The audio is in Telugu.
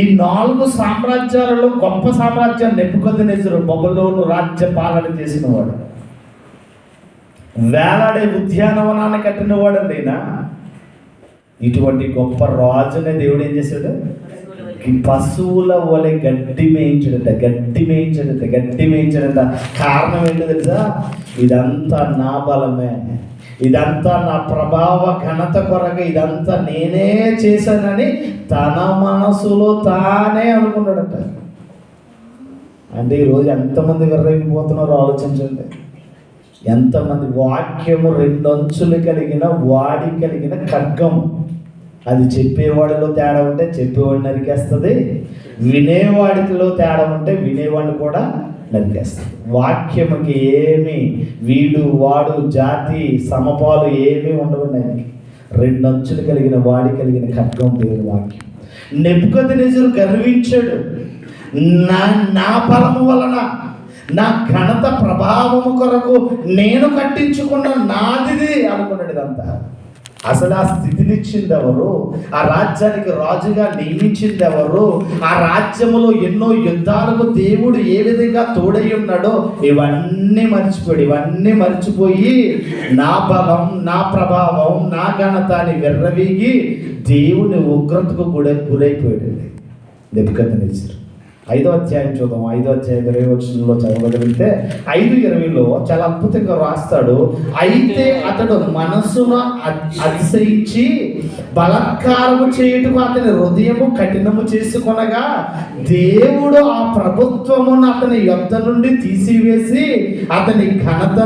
ఈ నాలుగు సామ్రాజ్యాలలో గొప్ప సామ్రాజ్యం నెప్పుకొద్దినేసరు బొబ్బలోను రాజ్య పాలన చేసిన వాడు వేలాడే ఉద్యానవనాన్ని కట్టిన వాడు నేనా ఇటువంటి గొప్ప రాజునే దేవుడు ఏం చేశాడు? ఈ పశువుల వలె గడ్డి మేయించడంట గడ్డి మేయించడంట గడ్డి మేయించడంట. కారణం ఏంటో తెలుసా? ఇదంతా నా బలమే. ఇదంతా నా ప్రభావ ఘనత కొరకు ఇదంతా నేనే చేశానని తన మనసులో తానే అనుకున్నాడట. అంటే ఈరోజు ఎంతమంది విర్రైపోతున్నారో ఆలోచించండి. ఎంతమంది వాక్యము రెండంచులు కలిగిన వాడి కలిగిన ఖడ్గం. అది చెప్పేవాడిలో తేడా ఉంటే చెప్పేవాడిని నరికేస్తుంది. వినేవాడిలో తేడా ఉంటే వినేవాడిని కూడా నరికేస్తుంది. వాక్యముకి ఏమి వీడు వాడు జాతి సమపాలు ఏమీ ఉండవు ఆయనకి రెండు అంచులు కలిగిన వాడి కలిగిన ఖడ్గం దేవుని వాక్యం. నెప్పుకొద్ది నిజులు గర్వించాడు. నా నా బలము వలన నా ఘనత ప్రభావము కొరకు నేను కట్టించుకున్న నాదిది అనుకున్నాడు ఇదంతా. అసలు ఆ స్థితినిచ్చింది ఎవరు ఆ రాజ్యానికి రాజుగా నియమించింది ఎవరు ఆ రాజ్యములో ఎన్నో యుద్ధాలకు దేవుడు ఏ విధంగా తోడై ఉన్నాడో ఇవన్నీ మర్చిపోయాడు ఇవన్నీ మర్చిపోయి నా బలం నా ప్రభావం నా ఘనత అని విర్రవీగి దేవుని ఉగ్రతకు గురై గురైపోయాడు నెప్పుకొద్దినేసరు ఐదో అధ్యాయం చూద్దాం. ఐదో అధ్యాయం ఇరవై వచనంలో చదవగలిగితే ఐదు ఇరవైలో చాలా అద్భుతంగా రాస్తాడు. అయితే అతడు మనస్సును అతిశయించి బలత్కారము చేయుటకు అతని హృదయము కఠినము చేసుకొనగా దేవుడు ఆ ప్రభుత్వమును అతని యొద్ధ నుండి తీసివేసి అతని ఘనతను